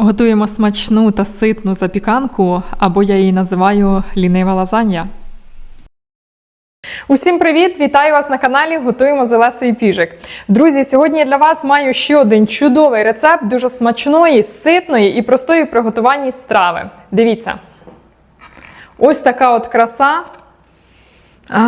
Готуємо смачну та ситну запіканку, або я її називаю лінива лазанья. Усім привіт! Вітаю вас на каналі Готуємо з Піжик. Друзі, сьогодні я для вас маю ще один чудовий рецепт дуже смачної, ситної і простої в приготуванні страви. Дивіться. Ось така от краса. А,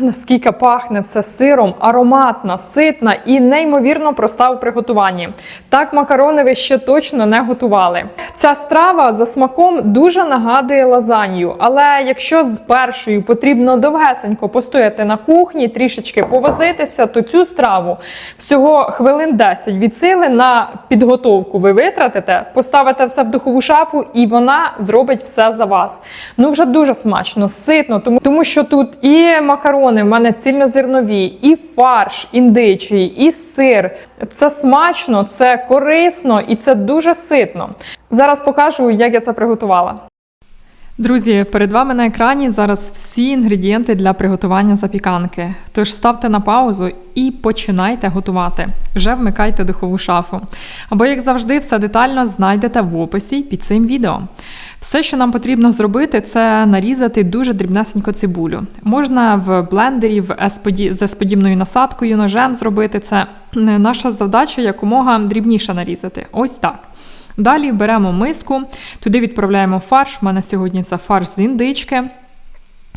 наскільки пахне все сиром, ароматна, ситна і неймовірно проста у приготуванні. Так макарони ви ще точно не готували. Ця страва за смаком дуже нагадує лазанью, але якщо з першою потрібно довгесенько постояти на кухні, трішечки повозитися, то цю страву всього хвилин 10 від сили на підготовку ви витратите, поставите все в духову шафу, і вона зробить все за вас. Ну вже дуже смачно, ситно, тому, тому що тут і макарони в мене цільнозернові, і фарш індичий, і сир. Це смачно, це корисно і це дуже ситно. Зараз покажу, як я це приготувала. Друзі, перед вами на екрані зараз всі інгредієнти для приготування запіканки. Тож ставте на паузу і починайте готувати. Вже вмикайте духову шафу. Або, як завжди, все детально знайдете в описі під цим відео. Все, що нам потрібно зробити, це нарізати дуже дрібнесенько цибулю. Можна в блендері в S-поді- з S-подібною насадкою, ножем зробити це. Наша задача якомога дрібніше нарізати. Ось так. Далі беремо миску, туди відправляємо фарш. У мене сьогодні це фарш з індички.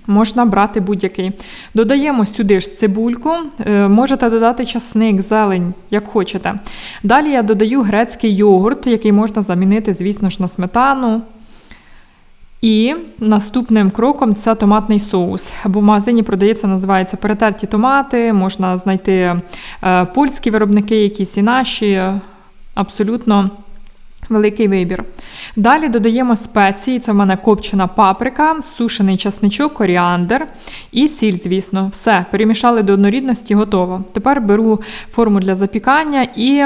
Можна брати будь-який. Додаємо сюди ж цибульку, е, можете додати часник, зелень, як хочете. Далі я додаю грецький йогурт, який можна замінити, звісно ж, на сметану. І наступним кроком це томатний соус. Або в магазині продається, називається перетерті томати. Можна знайти е, польські виробники, якісь і наші. Абсолютно великий вибір. Далі додаємо спеції. Це в мене копчена паприка, сушений часничок, коріандр і сіль, звісно. Все, перемішали до однорідності, готово. Тепер беру форму для запікання і.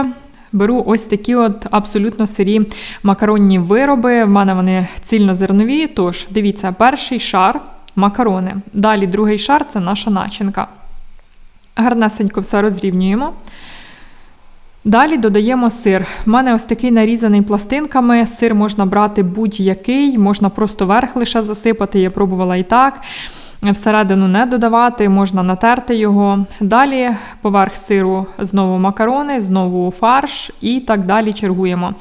Беру ось такі от абсолютно сирі макаронні вироби. В мене вони цільнозернові. Тож, дивіться, перший шар макарони. Далі другий шар це наша начинка. Гарнесенько все розрівнюємо. Далі додаємо сир. У мене ось такий нарізаний пластинками. Сир можна брати будь-який, можна просто верх лише засипати. Я пробувала і так. Всередину не додавати, можна натерти його. Далі поверх сиру знову макарони, знову фарш і так далі чергуємо.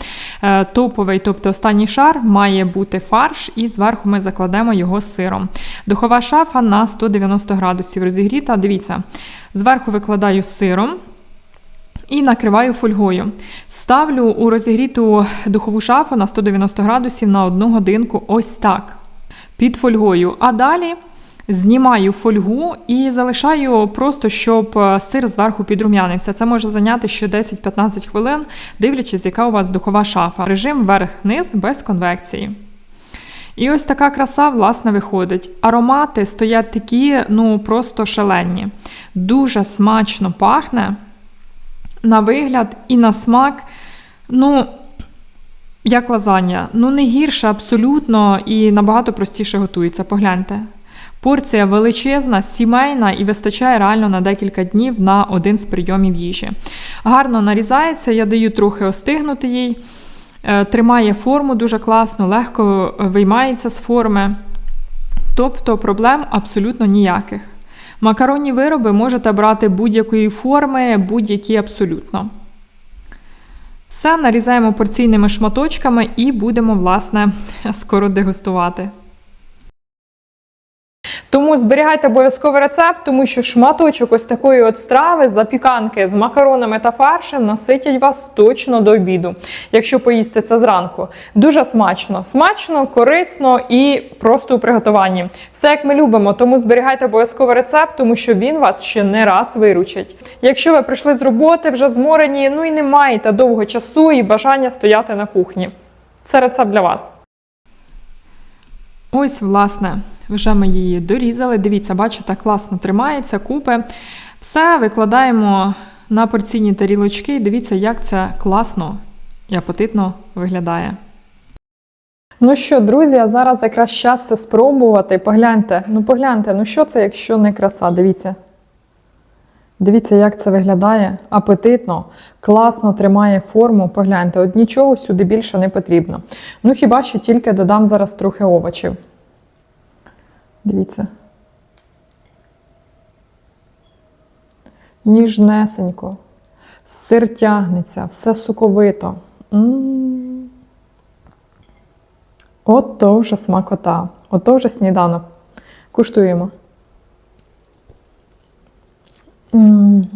Е, Топовий, тобто останній шар, має бути фарш, і зверху ми закладемо його сиром. Духова шафа на 190 градусів розігріта. Дивіться, зверху викладаю сиром. І накриваю фольгою. Ставлю у розігріту духову шафу на 190 градусів на одну годинку, ось так. Під фольгою. А далі знімаю фольгу і залишаю просто, щоб е, сир зверху підрум'янився. Це може зайняти ще 10-15 хвилин, дивлячись, яка у вас духова шафа. Режим верх-низ без конвекції. І ось така краса, власне, виходить. Аромати стоять такі, ну просто шаленні. Дуже смачно пахне на вигляд і на смак, ну, як лазанья. Ну, не гірше абсолютно і набагато простіше готується. Погляньте. Порція величезна, сімейна і вистачає реально на декілька днів на один з прийомів їжі. Гарно нарізається, я даю трохи остигнути їй. Е, Тримає форму дуже класно, легко виймається з форми. Тобто проблем абсолютно ніяких. Макаронні вироби можете брати будь-якої форми, будь-які абсолютно. Все нарізаємо порційними шматочками і будемо, власне, скоро дегустувати. Тому зберігайте обов'язково рецепт, тому що шматочок ось такої от страви, запіканки з макаронами та фаршем наситять вас точно до обіду, якщо поїсти це зранку. Дуже смачно, смачно, корисно і просто у приготуванні. Все як ми любимо, тому зберігайте обов'язково рецепт, тому що він вас ще не раз виручить. Якщо ви прийшли з роботи, вже зморені, ну і не маєте довго часу і бажання стояти на кухні. Це рецепт для вас. Ось, власне, вже ми її дорізали. Дивіться, бачите, класно тримається, купи. Все викладаємо на порційні тарілочки дивіться, як це класно і апетитно виглядає. Ну що, друзі, а зараз якраз час спробувати. Погляньте, ну погляньте, ну що це, якщо не краса? Дивіться. Дивіться, як це виглядає апетитно, класно тримає форму. Погляньте, от нічого сюди більше не потрібно. Ну хіба що тільки додам зараз трохи овочів. Дивіться. Ніжнесенько, сир тягнеться, все соковито. М. От то вже смакота, от то вже сніданок. Куштуємо. М.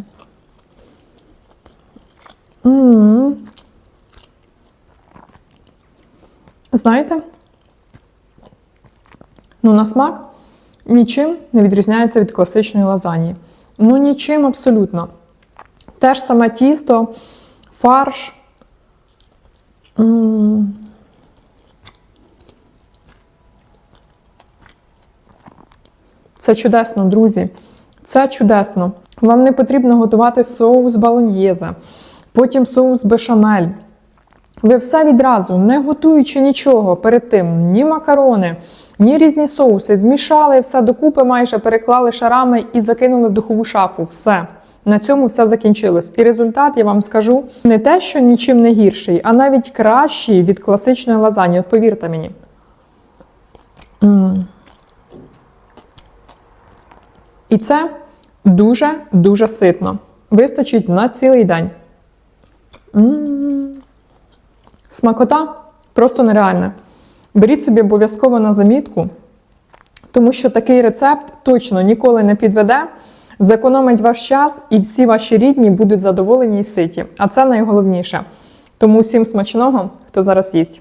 М. Знаєте, ну на смак нічим не відрізняється від класичної лазаньї. Ну нічим абсолютно. Те ж саме тісто, фарш. Це чудесно, друзі. Це чудесно. Вам не потрібно готувати соус балоньєзе, потім соус бешамель. Ви все відразу, не готуючи нічого перед тим, ні макарони, ні різні соуси, змішали все докупи, майже переклали шарами і закинули духову шафу. Все. На цьому все закінчилось. І результат, я вам скажу, не те, що нічим не гірший, а навіть кращий від класичної лазані. От повірте мені. М. І це дуже-дуже ситно. Вистачить на цілий день. М. Смакота просто нереальна. Беріть собі обов'язково на замітку, тому що такий рецепт точно ніколи не підведе, зекономить ваш час і всі ваші рідні будуть задоволені і ситі. А це найголовніше. Тому всім смачного, хто зараз їсть.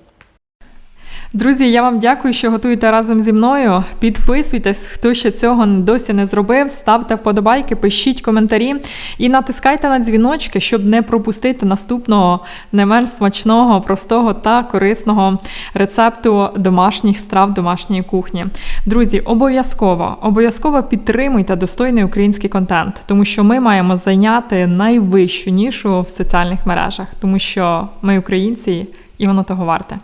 Друзі, я вам дякую, що готуєте разом зі мною. Підписуйтесь, хто ще цього досі не зробив. Ставте вподобайки, пишіть коментарі і натискайте на дзвіночки, щоб не пропустити наступного не менш смачного, простого та корисного рецепту домашніх страв домашньої кухні. Друзі, обов'язково обов'язково підтримуйте достойний український контент, тому що ми маємо зайняти найвищу нішу в соціальних мережах, тому що ми українці і воно того варте.